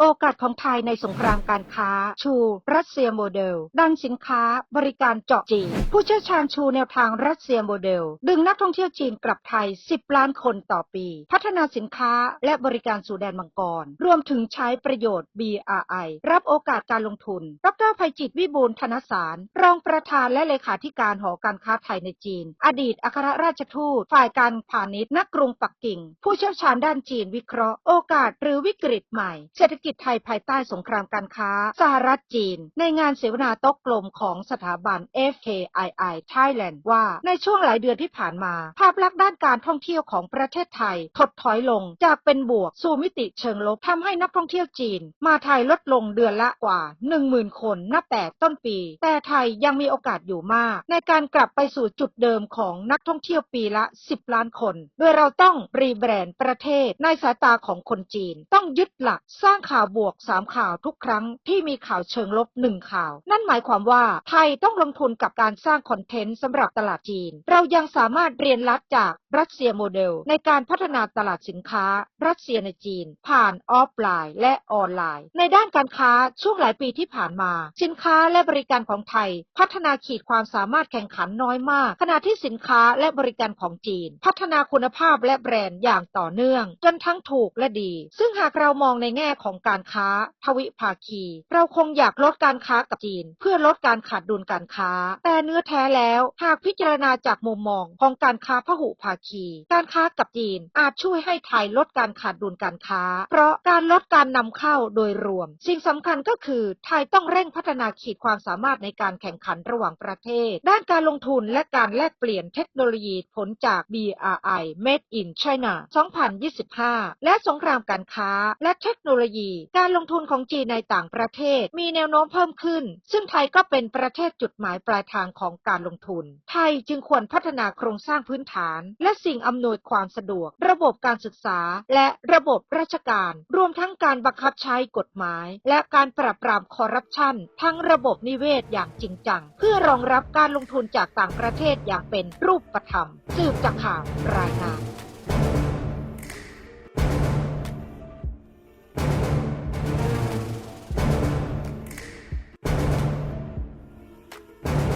โอกาสของไทยในสงครามการค้า ชูรัสเซียโมเดลดันสินค้าบริการเจาะจีนผู้เชี่ยวชาญชูแนวทางรัสเซียโมเดล ดึงนักท่องเที่ยวจีนกลับไทย 10 ล้านคนต่อปี พัฒนาสินค้าและบริการสู่แดนมังกร รวมถึงใช้ประโยชน์ BRI รับโอกาสการลงทุน ดรภัยจิตวิบูลธนสาร รองประธานและเลขาธิการหอการค้าไทยในจีน อดีตอัครราชทูตฝ่ายการพาณิชย์ณกรุงปักกิ่ง ผู้เชี่ยวชาญด้านจีนวิเคราะห์โอกาสหรือวิกฤตใหม่เศรษฐกิจไทยภายใต้สงครามการค้า สหรัฐจีน ในงานเสวนาโต๊ะกลมของสถาบัน FKII Thailand ว่า ในช่วงหลายเดือนที่ผ่านมา ภาพลักษณ์ด้านการท่องเที่ยวของประเทศไทย ถดถอยลงจากเป็นบวกสู่มิติเชิงลบทำให้นักท่องเที่ยวจีน มาไทยลดลงเดือนละกว่า 10,000 คนนับแต่ต้นปี แต่ไทยยังมีโอกาสอยู่มาก ในการกลับไปสู่จุดเดิมของนักท่องเที่ยวปีละ 10 ล้านคน โดยเราต้องรีแบรนด์ประเทศในสายตาของคนจีน ต้องยึดหลักสร้างขาวบวก 3 ข่าวทุกครั้งที่มีข่าวเชิงลบ 1 ข่าว นั่นหมายความว่าไทยต้องลงทุนกับการสร้างคอนเทนต์สำหรับตลาดจีน เรายังสามารถเรียนรัดจากรัสเซียโมเดล ในการพัฒนาตลาดสินค้า รัสเซียในจีน ผ่านออฟไลน์ และออนไลน์ ในด้านการค้าช่วงหลายปีที่ผ่านมา สินค้าและบริการของไทย พัฒนาขีดความสามารถแข่งขันน้อยมาก ขณะที่สินค้าและบริการของจีน พัฒนาคุณภาพและแบรนด์อย่างต่อเนื่อง จนทั้งถูกและดี ซึ่งหากเรามองในแง่ของการค้า ทวิภาคี เราคงอยากลดการค้ากับจีน เพื่อลดการขาดดุลการค้า แต่เนื้อแท้แล้วหากพิจารณาจากมุมมองของการค้าพหุภาคี การค้ากับจีนอาจช่วยให้ไทยลดการขาดดุลการค้า เพราะการลดการนำเข้าโดยรวม สิ่งสำคัญก็คือไทยต้องเร่งพัฒนาขีดความสามารถในการแข่งขันระหว่างประเทศ ด้านการลงทุนและการแลกเปลี่ยนเทคโนโลยีผลจาก BRI Made in China 2025 และสงครามการค้าและเทคโนโลยีการลงทุนของจีนในต่างประเทศมีแนวโน้มเพิ่มขึ้น ซึ่งไทยก็เป็นประเทศจุดหมายปลายทางของการลงทุน ไทยจึงควรพัฒนาโครงสร้างพื้นฐาน และสิ่งอำนวยความสะดวก ระบบการศึกษา และระบบราชการ รวมทั้งการบังคับใช้กฎหมาย และการปราบปรามคอร์รัปชันทั้งระบบนิเวศอย่างจริงจัง เพื่อรองรับการลงทุนจากต่างประเทศอย่างเป็นรูปธรรม สืบจากข่าวรายงาน